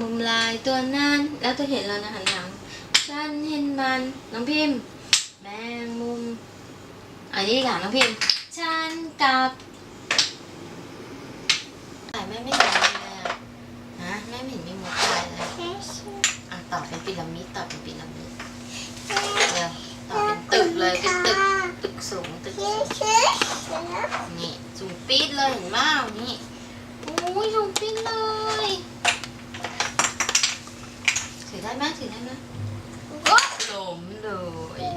มุมลายตัวนั้นแล้วตัวเห็นแล้วนะหันหลังฉันเห็นมันน้องพิมพ์แมงมุมอันนี้ดีกว่าน้องพิมพ์ฉันกับแต่แม่ไม่เห็นเลยอะฮะแม่ไม่เห็นมีมวกลายเลยอะต่อเป็นพีระมิดต่อเป็นพีระมิดเดี๋ยวต่อเป็นตึกเลยเป็นตึกตึกสูงตึกสูงนี่สูงปี๊ดเลยเห็นไหมนี่โอ้ยสูงปี๊ดเลย อได้ไหมถือได้ไหมโอ๊ะล้มเลยอืม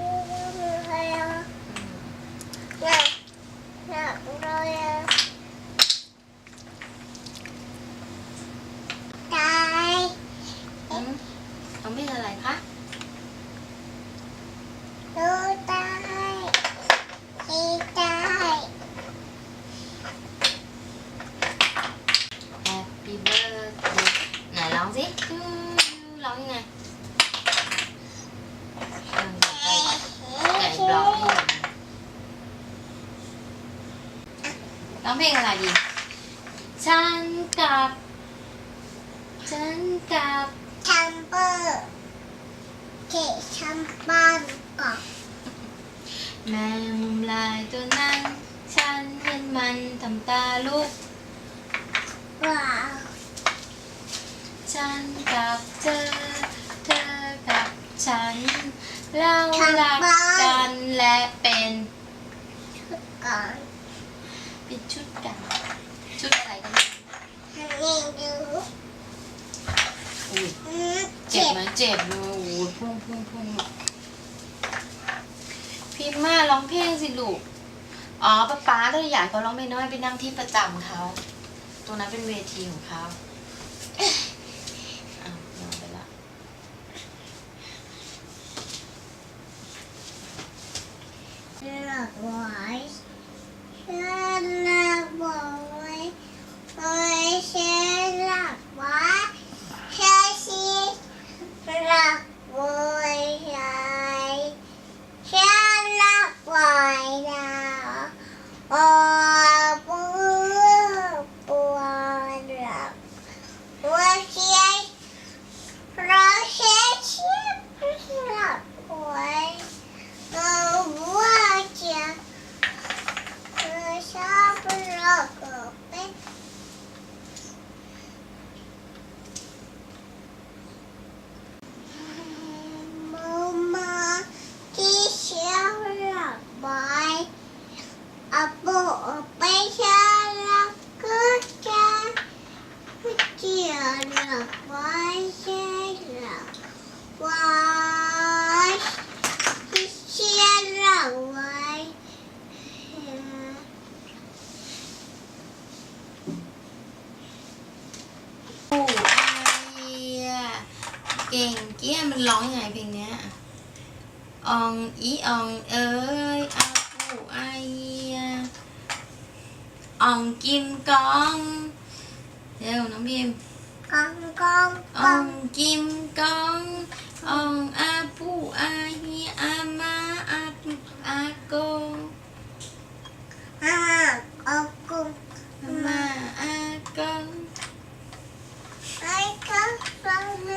อืมน้องเป็นอะไรคะแฮปปี้เบิร์ดไหนร้องสิจู้ร้องยังไงเออไก่บล็อกให้หน่อยร้ องเพลงอะไรดี ฉันกับ ฉันกับแมงมุมลายตัวนั้น ฉันเห็นมันทำตาลุกฉันกับเธอ เธอกับฉัน เรารักกันและเป็น เป็นชุดกัน ชุดอะไรกันเนี่ยอุ้ยเจ็บไหมเจ็บเลยโอ้ยพุ่งพุ่งพุ่งพิมพ์มาร้องเพลงสิลูก อ๋อป๊าป๊าเลยอยากให้เขาร้องเพลงน้อยไปนั่งที่ประจำเขา ตรงนั้นเป็นเวทีของเขาอ้าวนอนไปละโเก่งเกี้ยมันร้องยังไงเพลงเนี้ยอองอีอองเอ้ยอาปูไออองกิมกองเร็วน้องพิมอองกิมกองอองอาปูอาฮีอามาอาปุอาโกอามาอากง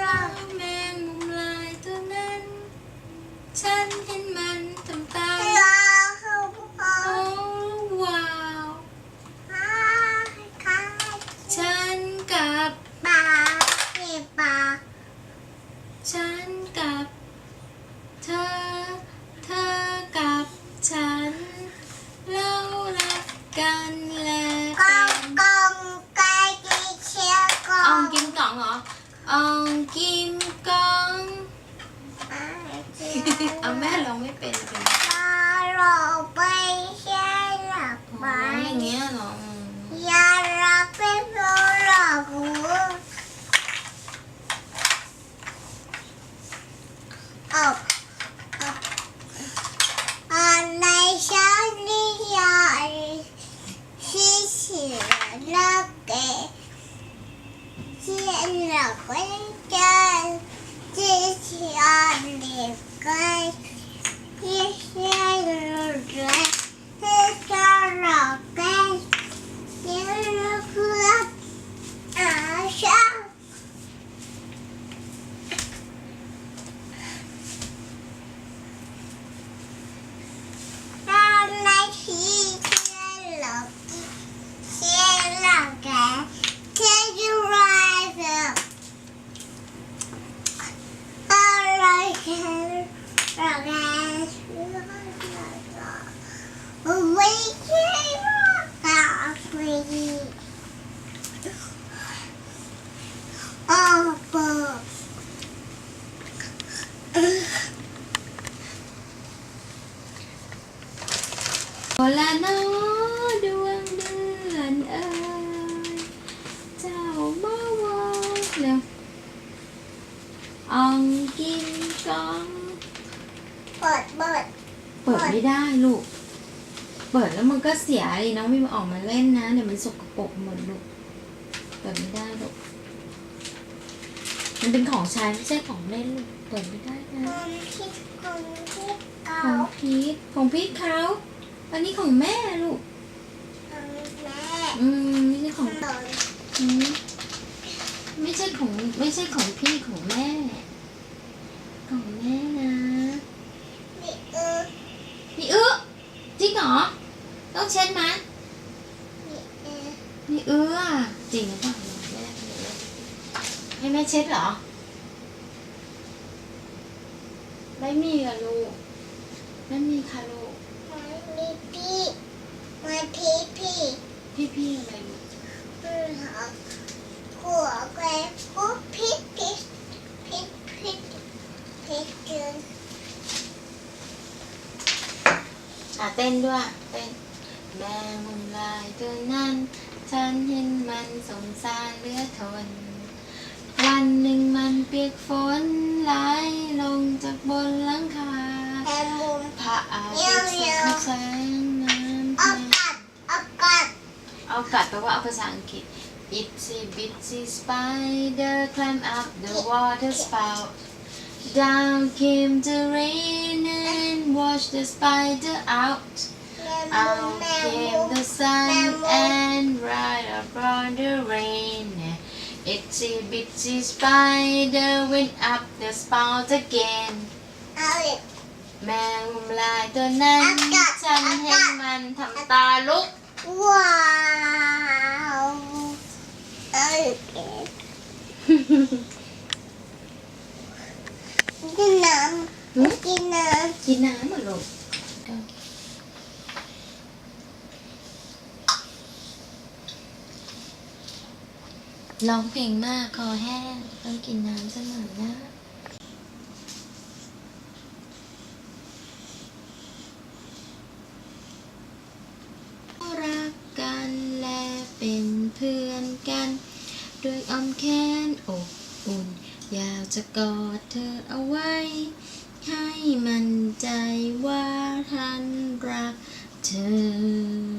เราแมงมุมลายตัวนั้น ฉันเห็นมันทำตาโอ้ว้าว ฉันกับ ฉันกับเธอ เธอกับฉัน เรารักกันและเป็นอองกิมกล่องเหรออองกิมกล่องเอาแม่ร้องไม่เป็นเป็นอ๋ออย่างเงี้ยเหรอ โอลาโนดวงเดือนเอ่ยเจ้ามาวอนเร็วอองกินกองเปิดเปิดเปิดไม่ได้ลูก เปิดแล้วมันก็เสียเลยน้องวิมออกมาเล่นนะเดี๋ยวมันสกปรกหมดลูก เปิดไม่ได้ลูก มันเป็นของใช้ไม่ใช่ของเล่นลูก เปิดไม่ได้นะของพีทของพีทของพีทเขา อันนี้ของแม่ลูกของแม่อืมไม่ใช่ของโดนอืมไม่ใช่ของไม่ใช่ของพี่ของแม่ ของแม่นะมีเออมีอึจริงเหรอ ต้องเช็ดไหมมีเออมีเอื้อจริงหรือเปล่าแม่ให้แม่เช็ดเหรอ ไม่มีอะลูกไม่มีค่ะลูก มันมีพี่มันพี่พี่ พี่พี่อะไรลูกคือหาหัวแกรผู้พิษพิษพิษพิษพิษเกินอะเต้นด้วยเต้นแม่มุมลายตัวนั้น ฉันเห็นมันสงสารเหลือทน วันหนึ่งมันเปียกฝนไหลลงจากบนหลังคาแต่มุมพระอาทิตย์ส่องแสงน้ำอากัดเอากัด เอากัดแปลว่าเอาภาษาอังกฤษ Itsy bitsy spider climb up the water spout Down came the rain and washed the spider out แม่มุม Out แม่มุ came ม the sun Memo. and right upon the rain Itsy bitsy spider went up the spout again เอาอีก แมงมุมลายตัวนั้น อากาศ ฉันเห็นมันทำตาลุก ว้าวเอาอีกกินน้หืมำกินน้กินน้ำเหรอลูกร้องเพลงมากคอแห้งต้องกินน้ำสักหน่อยนะรักกันและเป็นเพื่อนกัน ด้วยอ้อมแขนอบ อยากจะกอดเธอเอาไว้ ให้มันใจว่าท่านรักเธอ